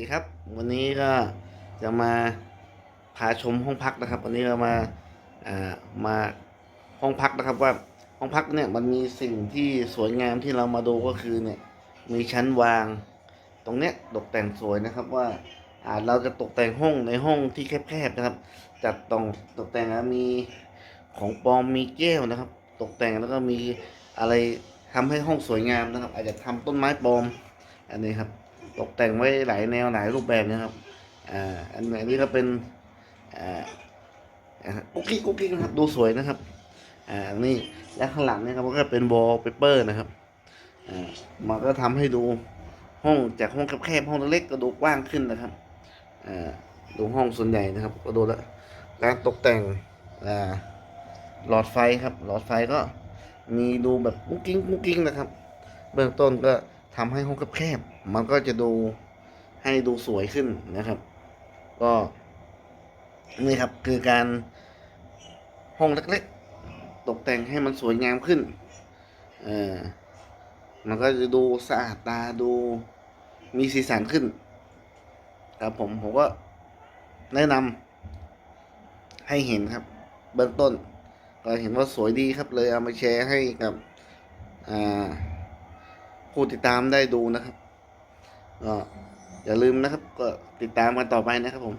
ดีครับ วันนี้ก็จะมาพาชมห้องพักนะครับ วันนี้เรามาอ่ามาห้องพักนะครับว่าห้องพักเนี่ยมันมีสิ่งที่สวยงามที่เรามาดูก็คือเนี่ยมีชั้นวาง ตรงเนี้ยตกแต่งสวยนะครับว่าอ่าเราจะตกแต่งห้องในห้องที่แคบๆนะครับ จัดตรงตกแต่งแล้วมีของปลอมมีแก้วนะครับ ตกแต่งแล้วก็มีอะไรทำให้ห้องสวยงามนะครับ อาจจะทำต้นไม้ปลอมอันนี้ครับ ตกแต่งไว้หลายแนวหลายรูปแบบนะครับ อ่า อันอันนี้ก็เป็น อ่าอุ๊กกิ๊กกุ๊กกิ๊กนะครับ ดูสวยนะครับ อ่า นี่ และข้างหลังเนี่ยครับก็เป็นวอลเปเปอร์นะครับ อ่า มันก็ทำให้ดูห้องจากห้องแคบๆห้องเล็กๆก็ดูกว้างขึ้นนะครับ อ่า ดูห้องส่วนใหญ่นะครับ ก็ดูแล้วการตกแต่ง อ่า หลอดไฟครับ หลอดไฟก็มีดูแบบกุ๊กกิ๊กกุ๊กกิ๊กนะครับ เบื้องต้นก็ ทำให้ห้องแคบๆมันก็จะดูให้ดูสวยขึ้นนะครับ ก็นี่ครับคือการห้องเล็กๆ ตกแต่งให้มันสวยงามขึ้นเออมันก็จะดูสะอาดตาดูมีสีสันขึ้นครับผมผมก็แนะนำให้เห็นครับ เบื้องต้น ก็เห็นว่าสวยดีครับเลยเอามาแชร์ให้กับ อ่า ผู้ติดตามได้ดูนะครับก็อย่าลืมนะครับ ก็ติดตามกันต่อไปนะครับผม